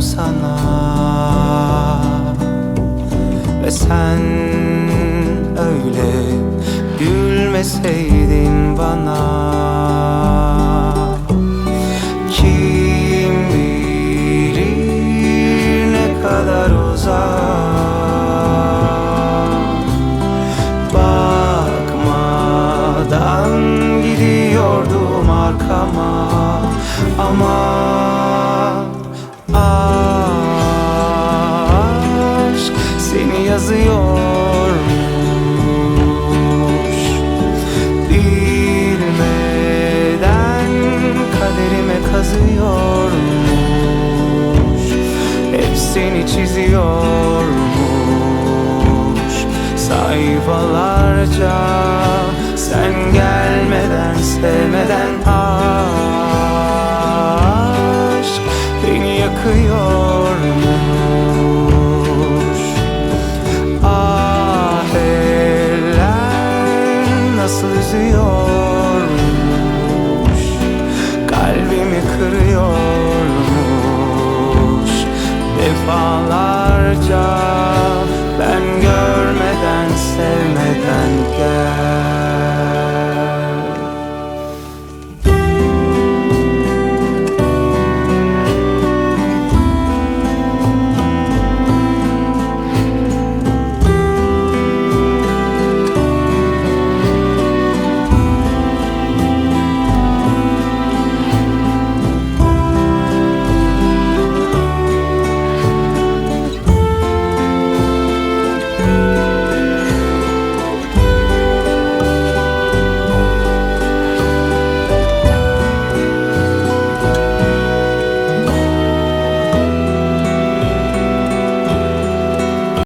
sana. Ve sen öyle gülmeseydin bana. Kim bilir ne kadar uzak. Bakmadan gidiyordum arkama yazıyormuş. Bilmeden kaderime kazıyormuş. Hep seni çiziyormuş. Sayfalarca sen gelmeden sevmeden aşk beni yakıyormuş sızıyor